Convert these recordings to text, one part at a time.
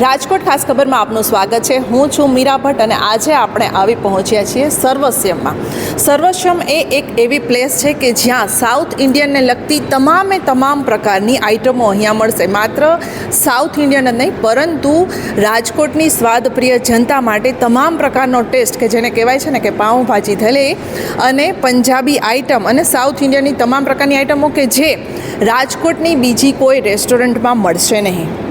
રાજકોટ ખાસ ખબરમાં આપનું સ્વાગત છે. હું છું મીરા ભટ્ટ અને આજે આપણે આવી પહોંચ્યા છીએ સર્વસ્યમમાં. સર્વસ્યમ એ એક એવી પ્લેસ છે કે જ્યાં સાઉથ ઇન્ડિયનને લગતી તમામે તમામ પ્રકારની આઇટમો અહીંયા મળશે. માત્ર સાઉથ ઇન્ડિયન જ નહીં, પરંતુ રાજકોટની સ્વાદપ્રિય જનતા માટે તમામ પ્રકારનો ટેસ્ટ કે જેને કહેવાય છે ને કે પાઉંભાજી થલે અને પંજાબી આઇટમ અને સાઉથ ઇન્ડિયનની તમામ પ્રકારની આઇટમો કે જે રાજકોટની બીજી કોઈ રેસ્ટોરન્ટમાં મળશે નહીં.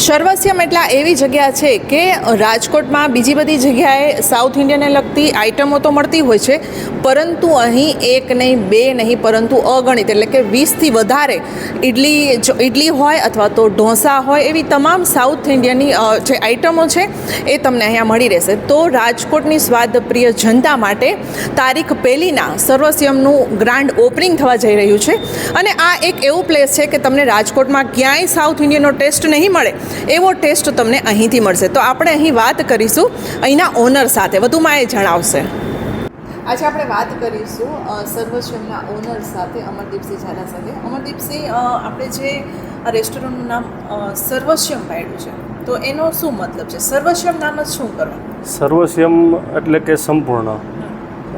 સર્વસ્યમ એટલા એવી જગ્યા છે કે રાજકોટમાં બીજી બધી જગ્યાએ સાઉથ ઇન્ડિયનને લગતી આઇટમો તો મળતી હોય છે, પરંતુ અહીં એક નહીં, બે નહીં, પરંતુ અગણિત એટલે કે વીસથી વધારે ઇડલી ઇડલી હોય અથવા તો ઢોસા હોય એવી તમામ સાઉથ ઇન્ડિયનની જે આઇટમો છે એ તમને અહીંયા મળી રહેશે. તો રાજકોટની સ્વાદપ્રિય જનતા માટે તારીખ પહેલીના સર્વસ્યમનું ગ્રાન્ડ ઓપનિંગ થવા જઈ રહ્યું છે. અને આ એક એવું પ્લેસ છે કે તમને રાજકોટમાં ક્યાંય સાઉથ ઇન્ડિયનનો ટેસ્ટ નહીં મળે એવો ટેસ્ટ તમને અહીંથી મળશે. તો આપણે અહીં વાત કરીશું અહીંના ઓનર સાથે. વધુમાં એ જણાવશે. આજે આપણે વાત કરીશું સર્વશ્રમના ઓનર સાથે અમરદીપસિંહ ઝાલા સાથે. અમરદીપસિંહ આપણે જે આ રેસ્ટોરન્ટનું નામ સર્વશ્યમ પાડ્યું છે તો એનો શું મતલબ છે? સર્વશ્યમ નામ જ શું કરવા સર્વશ્યમ એટલે કે સંપૂર્ણ.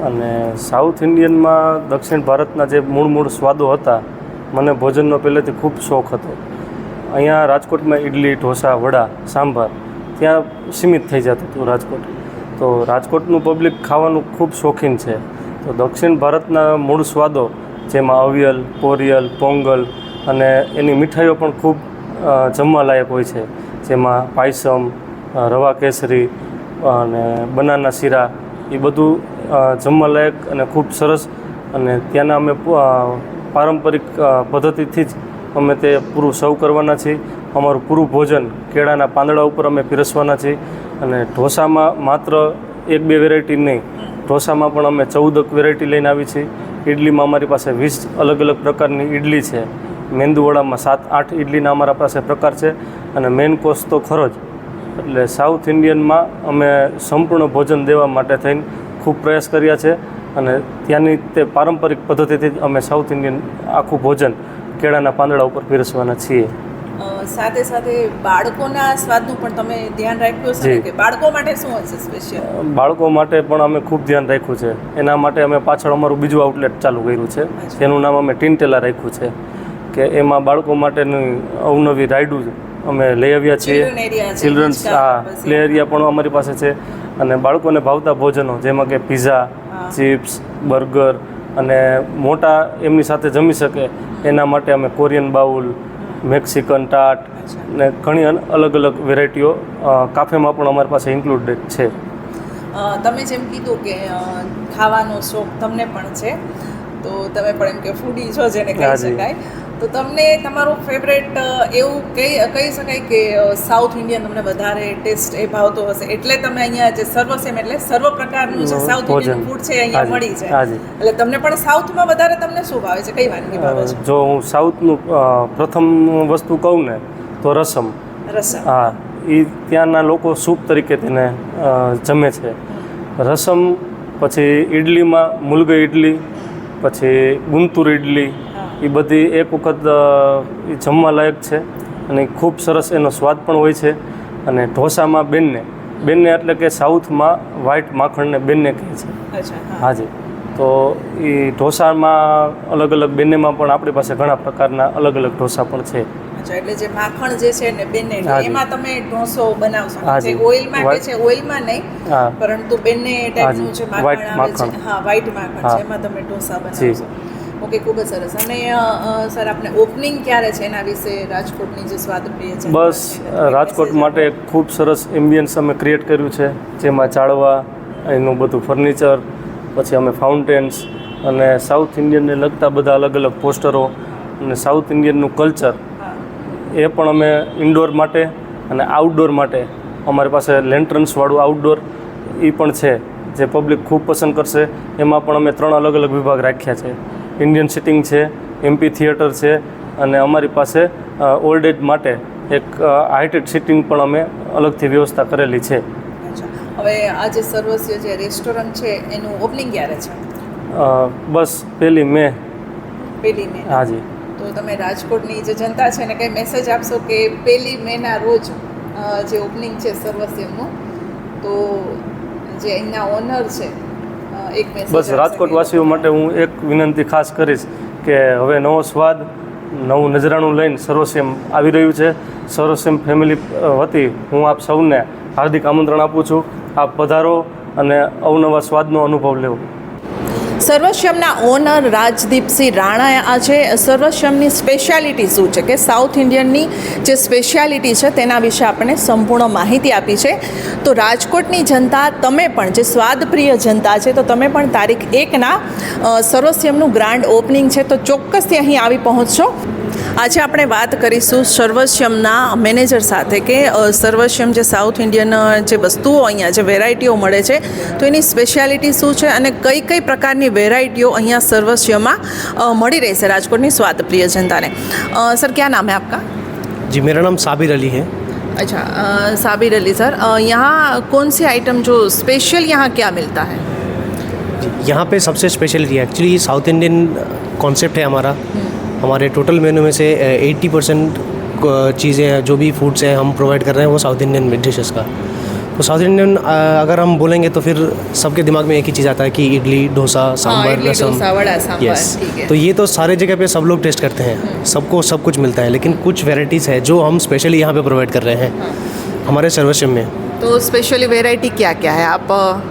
અને સાઉથ ઇન્ડિયનમાં દક્ષિણ ભારતના જે મૂળ મૂળ સ્વાદો હતા મને ભોજનનો પહેલેથી ખૂબ શોખ હતો. અહીંયા રાજકોટમાં ઇડલી ઢોસા, વડા, સાંભાર ત્યાં સીમિત થઈ જતું હતું રાજકોટ. તો રાજકોટનું પબ્લિક ખાવાનું ખૂબ શોખીન છે. તો દક્ષિણ ભારતના મૂળ સ્વાદો જેમાં અવિયલ કોરિયલ પોંગલ અને એની મીઠાઈઓ પણ ખૂબ જમવાલાયક હોય છે. જેમાં પાયસમ રવા કેસરી અને બનાના શીરા એ બધું જમવાલાયક અને ખૂબ સરસ અને ત્યાંના અમે પારંપરિક પદ્ધતિથી જ અમે તે પૂરું સર્વ કરવાના છીએ. અમારું પૂરું ભોજન કેળાના પાંદડા ઉપર અમે પીરસવાના છીએ. અને ઢોસામાં માત્ર એક બે વેરાયટી નહીં, ઢોસામાં પણ અમે ચૌદક વેરાયટી લઈને આવી છીએ. ઇડલીમાં અમારી પાસે વીસ અલગ અલગ પ્રકારની ઇડલી છે. મેંદુવડામાં સાત આઠ ઇડલીના અમારા પાસે પ્રકાર છે. અને મેઇન કોર્સ તો ખરો જ. એટલે સાઉથ ઇન્ડિયનમાં અમે સંપૂર્ણ ભોજન દેવા માટે થઈને ખૂબ પ્રયાસ કર્યા છે. અને ત્યાંની તે પારંપરિક પદ્ધતિથી અમે સાઉથ ઇન્ડિયન આખું ભોજન કેળાના પાંદડા ઉપર પીરસવાના છીએ. સાથે સાથે બાળકોના સ્વાદનું પણ તમે ધ્યાન રાખ્યું છે કે બાળકો માટે શું હશે સ્પેશિયલ બાળકો માટે પણ અમે ખૂબ ધ્યાન રાખ્યું છે. એના માટે અમે પાછળ અમારું બીજું આઉટલેટ ચાલુ કર્યું છે. તેનું નામ અમે ટીનટેલા રાખ્યું છે. કે એમાં બાળકો માટેની અવનવી રાઇડું અમે લઈ આવ્યા છીએ. ચિલ્ડ્રન્સ હા. પ્લે એરિયા પણ અમારી પાસે છે. અને બાળકોને ભાવતા ભોજનો જેમાં કે પીઝા ચિપ્સ બર્ગર અને મોટા એમની સાથે જમી શકે એના માટે અમે કોરિયન બાઉલ મેક્સિકન ટાટ ને ઘણી અલગ અલગ વેરાયટીઓ કાફેમાં પણ અમારી પાસે ઇન્ક્લુડેડ છે તમે જેમ કીધું કે ખાવાનો શોખ તમને પણ છે તો તમે પણ એમ કે ફૂડી છો જેને કહી. શકાય તો તમને તમારું ફેવરેટ એવું કહી કહી શકાય કે સાઉથ ઇન્ડિયન તમને વધારે ટેસ્ટ એ ભાવતો હશે? એટલે તમે અહીંયા જે સર્વસેમ એટલે સર્વ પ્રકારનું જે સાઉથ ઇન્ડિયન ફૂડ છે અહીંયા મળી છે એટલે તમને પણ સાઉથમાં વધારે તમને શું ભાવે છે? કઈ વાનગી ભાવે છે? જો હું સાઉથનું પ્રથમ વસ્તુ કહું ને તો રસમ. રસમ. હા એ ત્યાંના લોકો સૂપ તરીકે તેને જમે છે. રસમ પછી ઇડલીમાં મુલગઈ ઇડલી પછી ગુંતુર ઇડલી એ બધી એક વખત જમવા લાયક છે અને ખૂબ સરસ એનો સ્વાદ પણ હોય છે. અને ઢોસામાં બેનને બેનને એટલે કે સાઉથમાં વ્હાઇટ માખણને બેનને કહે છે. હાજી તો એ ઢોસામાં અલગ અલગ બેનેમાં પણ આપણી પાસે ઘણા પ્રકારના અલગ અલગ ઢોસા પણ છે. એટલે જે માખણ જે છે ને બેને. એમાં તમે ઢોસો બનાવશો જે ઓઇલમાં કે છે ઓઇલમાં નહીં પરંતુ બેને ટાઈપનું જે. માખણ આવે છે હા વ્હાઈટ માખણ છે એમાં તમે ઢોસા બનાવશો ઓકે ખૂબ જ સરસ. અને સર આપણે ઓપનિંગ ક્યારે છે એના વિશે રાજકોટની જે સ્વાદપ્રિય છે? બસ રાજકોટ માટે ખૂબ સરસ એમ્બિયન્સ અમે ક્રિએટ કર્યું છે જેમાં ચાળવા એનું બધું ફર્નિચર પછી અમે ફાઉન્ટેન્સ અને સાઉથ ઇન્ડિયનને લગતા બધા અલગ અલગ પોસ્ટરો અને સાઉથ ઇન્ડિયનનું કલ્ચર એ પણ અમે ઇન્ડોર માટે અને આઉટડોર માટે અમારી પાસે લેન્ટ્રન્સવાળું આઉટડોર એ પણ છે જે પબ્લિક ખૂબ પસંદ કરશે. એમાં પણ અમે ત્રણ અલગ અલગ વિભાગ રાખ્યા છે. ઇન્ડિયન સિટિંગ છે એમપી થિયેટર છે અને અમારી પાસે ઓલ્ડ એજ માટે એક હાઇટેડ સિટિંગ પણ અમે અલગથી વ્યવસ્થા કરેલી છે. હવે આ જે સર્વસ્ય જે રેસ્ટોરન્ટ છે એનું ઓપનિંગ ક્યારે છે? બસ પહેલી મે. પેલી મે. હાજી તો તમે રાજકોટની જે જનતા છે ને કંઈ મેસેજ આપશો કે પહેલી મેના રોજ જે ઓપનિંગ છે સર્વસ્યમનું તો જે અહીંના ઓનર છે બસ રાજકોટવાસીઓ માટે હું એક વિનંતી ખાસ કરીશ કે હવે નવો સ્વાદ નવું નજરાણું લઈને સર્વસેમ આવી રહ્યું છે. સર્વસેમ ફેમિલી વતી હું આપ સૌને હાર્દિક આમંત્રણ આપું છું. આપ પધારો અને અવનવા સ્વાદનો અનુભવ લેવો. સર્વસ્યમના ઓનર રાજદીપસિંહ રાણા આજે સર્વશ્યમની સ્પેશિયાલિટી શું છે કે સાઉથ ઇન્ડિયનની જે સ્પેશિયાલિટી છે તેના વિશે આપણને સંપૂર્ણ માહિતી આપી છે. તો રાજકોટની જનતા, તમે પણ જે સ્વાદપ્રિય જનતા છે, તો તમે પણ તારીખ એકના સર્વશ્યમનું ગ્રાન્ડ ઓપનિંગ છે, તો ચોક્કસથી અહીં આવી પહોંચશો. આજે આપણે વાત કરીશું સર્વસ્યમના મેનેજર સાથે કે અ, સર્વસ્યમ જે સાઉથ ઇન્ડિયન અ, જે વસ્તુઓ અહીંયા જે વેરાયટીઓ મળે છે તો એની સ્પેશિયાલિટી શું છે અને કઈ કઈ પ્રકારની વેરાયટીઓ અહીંયા સર્વસ્યમાં અ, મળી રહેશે રાજકોટની સ્વાદપ્રિય જનતાને અ, સર ક્યાં નામ है आपका जी मेरा नाम साबिर अली है अच्छा अ, साबिर अली सर अ, यहाँ कौन सी आइटम जो स्पेशल यहाँ क्या मिलता है यहाँ पे सबसे speciality actually South Indian concept है हमारा हमारे टोटल मेनू में से एट्टी परसेंट चीज़ें हैं जो भी फूड्स हैं हम प्रोवाइड कर रहे हैं वो साउथ इंडियन डिशेस का। तो साउथ इंडियन अगर हम बोलेंगे तो फिर सबके दिमाग में एक ही चीज़ आता है कि इडली डोसा सांभर इडली, रसम। सांभर, यस तो ये तो सारे जगह पे सब लोग टेस्ट करते हैं। सबको सब कुछ मिलता है लेकिन कुछ वेराइटीज़ है जो हम स्पेशली यहाँ पे प्रोवाइड कर रहे हैं। हमारे सर्वस्वम में। तो स्पेशली वेराइटी क्या क्या है? आप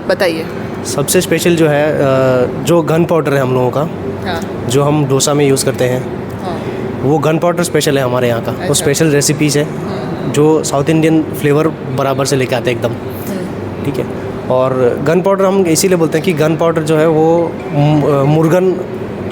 बताइए। सबसे स्पेशल जो है जो गन पाउडर है हम लोगों का हाँ। जो हम डोसा में यूज़ करते हैं हाँ। वो गन पाउडर स्पेशल है हमारे यहाँ का। अच्छा। वो स्पेशल रेसिपीज़ है। जो साउथ इंडियन फ्लेवर बराबर से लेके आते हैं एकदम। ठीक है? और गन पाउडर हम इसीलिए बोलते हैं कि गन पाउडर जो है वो मुर्गन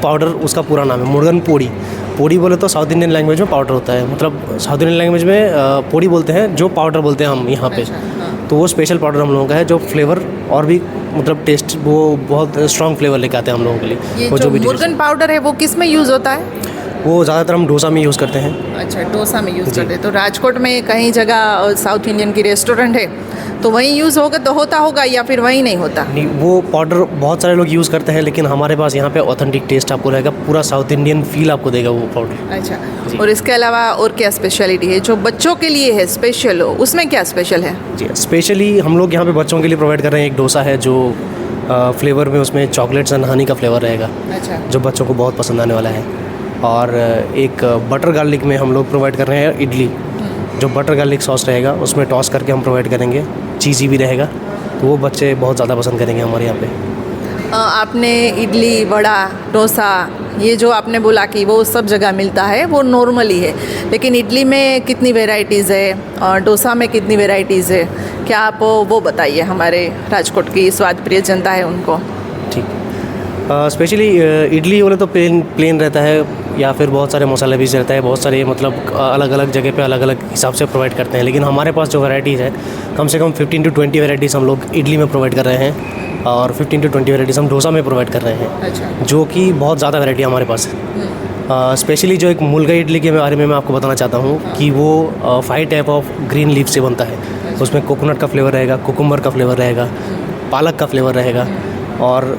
पाउडर उसका पूरा नाम है मुर्गन पोड़ी पोड़ी बोले तो साउथ इंडियन लैंग्वेज में पाउडर होता है। मतलब साउथ इंडियन लैंग्वेज में पोड़ी बोलते हैं जो पाउडर बोलते हैं हम यहाँ पे। अच्छा, हाँ। तो वो स्पेशल पाउडर हम लोगों का है जो फ्लेवर और भी मतलब टेस्ट वो बहुत स्ट्रॉन्ग फ्लेवर लेके आते हैं हम लोगों के लिए ये वो जो भी dishes- मुर्गन पाउडर है वो किस में यूज़ होता है वो ज़्यादातर हम डोसा में यूज़ करते हैं। अच्छा डोसा में यूज़ करते हैं। तो राजकोट में कहीं जगह साउथ इंडियन की रेस्टोरेंट है तो वहीं यूज़ होगा तो होता होगा या फिर वहीं नहीं होता? नहीं वो पाउडर बहुत सारे लोग यूज़ करते हैं लेकिन हमारे पास यहाँ पे ऑथेंटिक टेस्ट आपको रहेगा पूरा साउथ इंडियन फील आपको देगा वो पाउडर। अच्छा और इसके अलावा और क्या स्पेशलिटी है? जो बच्चों के लिए है स्पेशल उसमें क्या स्पेशल है? जी स्पेशली हम लोग यहाँ पे बच्चों के लिए प्रोवाइड कर रहे हैं एक डोसा है जो फ्लेवर में उसमें चॉकलेट्स एंड हनी का फ्लेवर रहेगा अच्छा। जो बच्चों को बहुत पसंद आने वाला है। और एक बटर गार्लिक में हम लोग प्रोवाइड कर रहे हैं इडली। जो बटर गार्लिक सॉस रहेगा उसमें टॉस करके हम प्रोवाइड करेंगे। चीज़ी भी रहेगा। तो वो बच्चे बहुत ज़्यादा पसंद करेंगे हमारे यहाँ पे। आपने इडली वड़ा डोसा ये जो आपने बोला कि वो सब जगह मिलता है वो नॉर्मली है। लेकिन इडली में कितनी वेराइटीज़ है और डोसा में कितनी वेराइटीज़ है? क्या आप वो बताइए हमारे राजकोट की स्वाद प्रिय जनता है उनको? ठीक। स्पेशली इडली बोले तो प्लेन प्लेन रहता है। या फिर बहुत सारे मसाले भी रहता है बहुत सारे मतलब अलग अलग जगह पे अलग अलग हिसाब से प्रोवाइड करते हैं। लेकिन हमारे पास जो वैरायटीज़ है कम से कम 15 टू 20 वैरायटीज़ हम लोग इडली में प्रोवाइड कर रहे हैं और 15 टू 20 वैरायटीज़ हम डोसा में प्रोवाइड कर रहे हैं अच्छा। जो कि बहुत ज़्यादा वैरायटी हमारे पास है। स्पेशली जो एक मुलगा इडली के बारे में मैं आपको बताना चाहता हूँ कि वो five type of green leaf से बनता है। उसमें कोकोनट का फ्लेवर रहेगा कोकुम्बर का फ्लेवर रहेगा पालक का फ्लेवर रहेगा और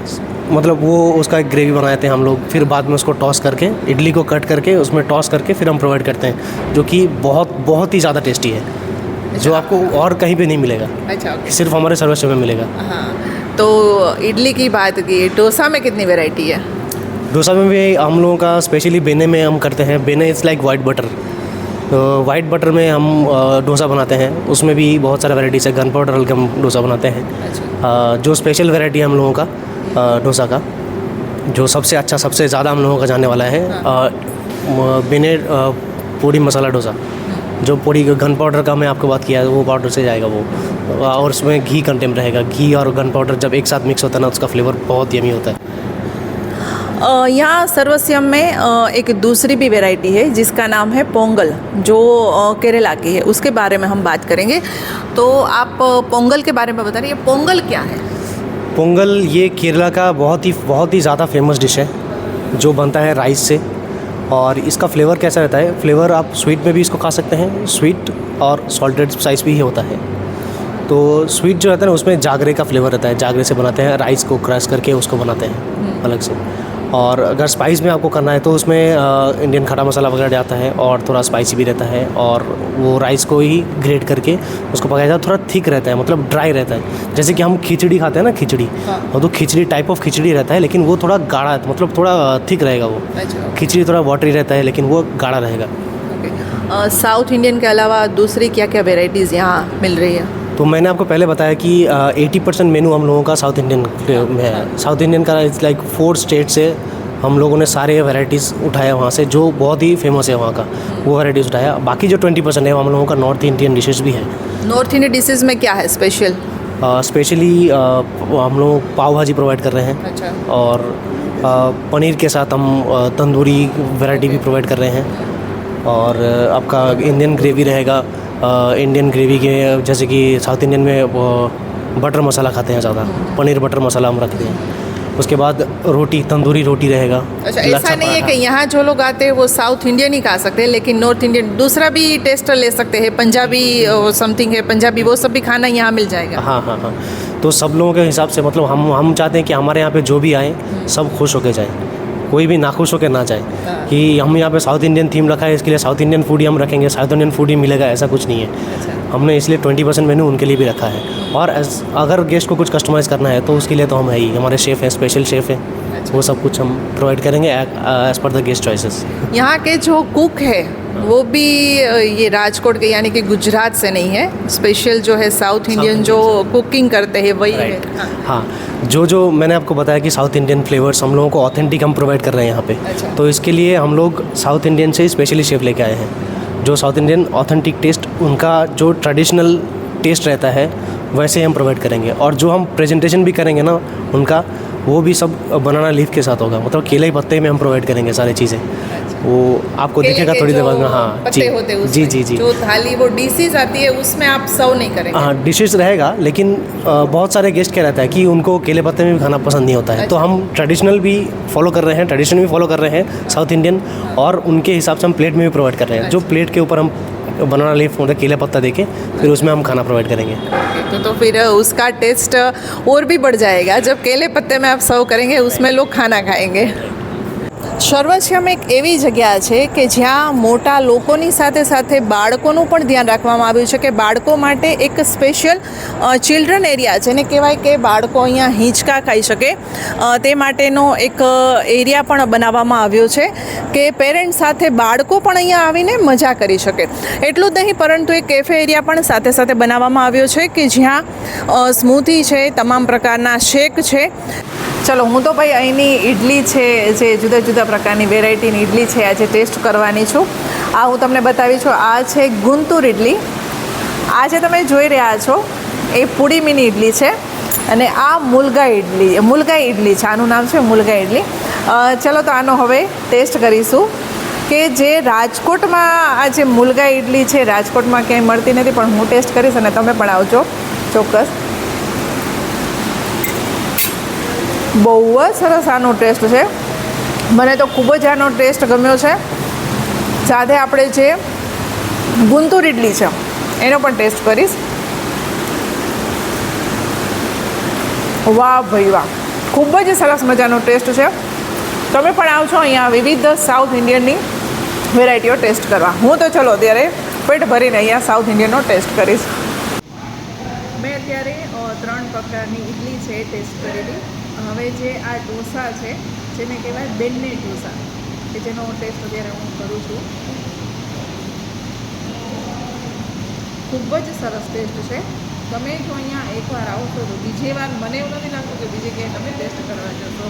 मतलब वो उसका एक ग्रेवी बनाते हैं हम लोग। फिर बाद में उसको टॉस करके इडली को कट करके उसमें टॉस करके फिर हम प्रोवाइड करते हैं जो कि बहुत बहुत ही ज़्यादा टेस्टी है जो आपको और कहीं पे नहीं मिलेगा। अच्छा सिर्फ़ हमारे सर्वस्व में मिलेगा। हाँ तो इडली की बात की डोसा में कितनी वेराइटी है? डोसा में भी हम लोगों का स्पेशली बेने में हम करते हैं। Benne is like white butter white butter में हम डोसा बनाते हैं। उसमें भी बहुत सारा वैराइटीज़ है। गन पाउडर हल्के हम डोसा बनाते हैं। अच्छा। जो स्पेशल वैरायटी है हम लोगों का। डोसा का जो सबसे अच्छा सबसे ज़्यादा हम लोगों का जाने वाला है बेने अ, पोड़ी मसाला डोसा। जो पूरी गन पाउडर का मैं आपको बात किया है वो पाउडर से जाएगा वो। और उसमें घी कंटेंट रहेगा। घी और गन पाउडर जब एक साथ मिक्स होता है ना उसका फ्लेवर बहुत यमी होता है। यहाँ सर्वस्यम में एक दूसरी भी वेराइटी है जिसका नाम है पोंगल जो केरला की है। उसके बारे में हम बात करेंगे। तो आप पोंगल के बारे में बता रही है पोंगल क्या है? पोंगल ये केरला का बहुत ही बहुत ही ज़्यादा फ़ेमस डिश है जो बनता है राइस से। और इसका फ्लेवर कैसा रहता है? फ्लेवर आप स्वीट में भी इसको खा सकते हैं। स्वीट और सॉल्टेड स्पाइस भी होता है। तो स्वीट जो रहता है ना उसमें जागरे का फ्लेवर रहता है। जागरे से बनाते हैं राइस को क्रश करके उसको बनाते हैं अलग से। और अगर स्पाइस में आपको करना है तो उसमें इंडियन खड़ा मसाला वगैरह जाता है और थोड़ा स्पाइसी भी रहता है और वो राइस को ही ग्रेट करके उसको पकाया जाता है थोड़ा थिक रहता है मतलब ड्राई रहता है। जैसे कि हम खिचड़ी खाते हैं ना खिचड़ी वो तो खिचड़ी टाइप ऑफ़ खिचड़ी रहता है लेकिन वो थोड़ा गाढ़ा मतलब थोड़ा थिक रहेगा वो। अच्छा। खिचड़ी थोड़ा वाटरी रहता है लेकिन वो गाढ़ा रहेगा। साउथ इंडियन के अलावा दूसरी क्या क्या वेराइटीज़ यहाँ मिल रही है? तो मैंने आपको पहले बताया कि एटी परसेंट मेनू हम लोगों का साउथ इंडियन में है। साउथ इंडियन का इट्स लाइक फोर स्टेट से हम लोगों ने सारे वैरायटीज़ उठाया वहाँ से जो बहुत ही फ़ेमस है वहाँ का। वो वैरायटीज़ उठाया। बाकी जो ट्वेंटी परसेंट है हम लोगों का नॉर्थ इंडियन डिशेस भी है। नॉर्थ इंडियन डिशेज में क्या है स्पेशल स्पेशली हम लोग पाव भाजी प्रोवाइड कर रहे हैं। अच्छा। और अ, पनीर के साथ हम तंदूरी वैरायटी भी प्रोवाइड कर रहे हैं। और आपका इंडियन ग्रेवी रहेगा। इंडियन ग्रेवी के जैसे कि साउथ इंडियन में बटर मसाला खाते हैं ज़्यादा। पनीर बटर मसाला हम रखते हैं। उसके बाद रोटी तंदूरी रोटी रहेगा। अच्छा ऐसा नहीं है कि यहाँ जो लोग आते हैं वो साउथ इंडियन ही खा सकते हैं लेकिन नॉर्थ इंडियन दूसरा भी टेस्ट ले सकते हैं। पंजाबी समथिंग है पंजाबी वो सब भी खाना यहाँ मिल जाएगा। हाँ हाँ हाँ। तो सब लोगों के हिसाब से मतलब हम हम चाहते हैं कि हमारे यहाँ पे जो भी आए सब खुश होके जाए। कोई भी नाखुश होकर ना जाए कि हम यहाँ पे साउथ इंडियन थीम रखा है इसके लिए साउथ इंडियन फ़ूड ही हम रखेंगे। साउथ इंडियन फ़ूड ही मिलेगा ऐसा कुछ नहीं है। अच्छा। हमने इसलिए ट्वेंटी परसेंट मेनू उनके लिए भी रखा है। और अगर गेस्ट को कुछ कस्टमाइज़ करना है तो उसके लिए तो हम है ही। हमारे शेफ़ हैं स्पेशल शेफ़ हैं। वो सब कुछ हम प्रोवाइड करेंगे as per the guest choices यहाँ के जो कुक है वो भी ये राजकोट के यानी कि गुजरात से नहीं है. स्पेशल जो है साउथ इंडियन जो कुकिंग करते हैं वही है. हाँ। हाँ. जो जो मैंने आपको बताया कि साउथ इंडियन फ्लेवर्स हम लोगों को ऑथेंटिक हम प्रोवाइड कर रहे हैं यहाँ पे अच्छा। तो इसके लिए हम लोग साउथ इंडियन से स्पेशली शेफ लेके आए हैं. जो साउथ इंडियन ऑथेंटिक टेस्ट उनका जो ट्रेडिशनल टेस्ट रहता है वैसे ही हम प्रोवाइड करेंगे. और जो हम प्रेजेंटेशन भी करेंगे ना उनका वो भी सब बनाना लीफ के साथ होगा। मतलब केले के पत्ते में हम प्रोवाइड करेंगे सारी चीज़ें। वो आपको दिखेगा थोड़ी देर बाद में हाँ पत्ते होते हैं जी जी जी। जो थाली वो डिशेज आती है उसमें आप सर्व नहीं करेंगे। हाँ डिशेज रहेगा लेकिन बहुत सारे गेस्ट क्या रहता है कि उनको केले पत्ते में भी खाना पसंद नहीं होता है। तो हम ट्रेडिशनल भी फॉलो कर रहे हैं ट्रेडिशनल भी फॉलो कर रहे हैं साउथ इंडियन और उनके हिसाब से हम प्लेट में भी प्रोवाइड कर रहे हैं। जो प्लेट के ऊपर हम बनाना लीफ मतलब केला पत्ता देके फिर उसमें हम खाना प्रोवाइड करेंगे तो तो फिर उसका टेस्ट और भी बढ़ जाएगा जब केले पत्ते में आप सर्व करेंगे उसमें लोग खाना खाएंगे સર્વસ્યમ એક એવી જગ્યા છે કે જ્યાં મોટા લોકોની સાથે સાથે બાળકોનું પણ ધ્યાન રાખવામાં આવ્યું છે કે બાળકો માટે એક સ્પેશિયલ ચિલ્ડ્રન એરિયા જેને કહેવાય કે બાળકો અહીંયા હિંચકા ખાઈ શકે. તે માટેનો એક એરિયા પણ બનાવવામાં આવ્યો છે કે પેરેન્ટ્સ સાથે બાળકો પણ અહીંયા આવીને મજા કરી શકે. એટલું જ નહીં, પરંતુ એક કેફે એરિયા પણ સાથે સાથે બનાવવામાં આવ્યો છે કે જ્યાં સ્મૂથી છે, તમામ પ્રકારના શેક છે. ચલો, હું તો ભાઈ અહીંની ઇડલી છે, જે જુદા જુદા પ્રકારની વેરાયટીની ઇડલી છે, આજે ટેસ્ટ કરવાની છું. આ હું તમને બતાવી છું, આ છે ગુંતુર ઇડલી આ જે તમે જોઈ રહ્યા છો, એ પૂડી મીની ઇડલી છે અને આ મુલગા ઇડલી મુલગા ઇડલી છે, આનું નામ છે મુલગા ઇડલી ચલો તો આનો હવે ટેસ્ટ કરીશું કે જે રાજકોટમાં આ જે મુલગા ઇડલી છે, રાજકોટમાં ક્યાંય મળતી નથી, પણ હું ટેસ્ટ કરીશ અને તમે પણ આવજો ચોક્કસ. બહુ જ સરસ આનો ટેસ્ટ છે. મને તો ખૂબ જ આનો ટેસ્ટ ગમ્યો છે. સાથે આપણે જે ગુંતુર ઇડલી છે, એનો પણ ટેસ્ટ કરીશ. વાહ ભાઈ વાહ, ખૂબ જ સરસ મજાનો ટેસ્ટ છે. તમે પણ આવશો અહીંયા વિવિધ સાઉથ ઇન્ડિયનની વેરાયટીઓ ટેસ્ટ કરવા. હું તો ચલો ત્યારે પેટ ભરીને અહીંયા સાઉથ ઇન્ડિયનનો ટેસ્ટ કરીશ. મેં અત્યારે ત્રણ પ્રકારની ઇડલી છે, ટેસ્ટ કરેલી. હવે જે આ ઢોસા છે, જેને કહેવાય બેન્ને ઢોસા, કે જેનો ટેસ્ટ અત્યારે હું કરું છું. ખૂબ જ સરસ ટેસ્ટ છે. તમે જો અહીંયા એકવાર આવશો તો બીજી વાર મને એવું નથી લાગતું કે બીજે ક્યાંય તમે ટેસ્ટ કરવા જશો.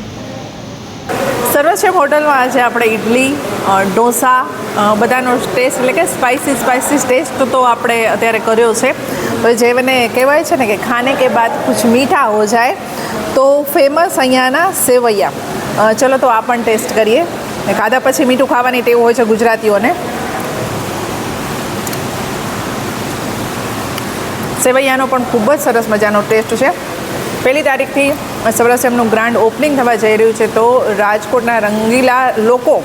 સર્વશ્રેમ હોટલમાં આજે આપણે ઇડલી ઢોસા બધાનો ટેસ્ટ એટલે કે સ્પાઇસી સ્પાઇસી ટેસ્ટ તો આપણે અત્યારે કર્યો છે. તો જેને કહેવાય છે ને કે ખાને કે બાદ કુછ મીઠા હો જાય, તો ફેમસ અહીંયાના સેવૈયા. ચલો તો આ પણ ટેસ્ટ કરીએ. ને ખાધા પછી મીઠું ખાવાની ટેવ હોય છે ગુજરાતીઓને. સેવૈયાનો પણ ખૂબ જ સરસ મજાનો ટેસ્ટ છે. પહેલી તારીખથી સૌરાષ્ટ્રનું ગ્રાન્ડ ઓપનિંગ થવા જઈ રહ્યું છે, તો રાજકોટના રંગીલા લોકો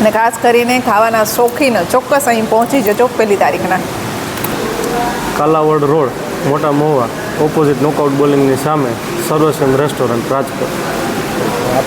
અને ખાસ કરીને ખાવાના શોખીન ચોક્કસ અહીં પહોંચી જજો પહેલી તારીખના. કાલાવડ રોડ મોટા મોવા ઓપોઝિટ નોકઆઉટ બોલિંગની સામે સર્વસ્વમ રેસ્ટોરન્ટ રાજકોટ.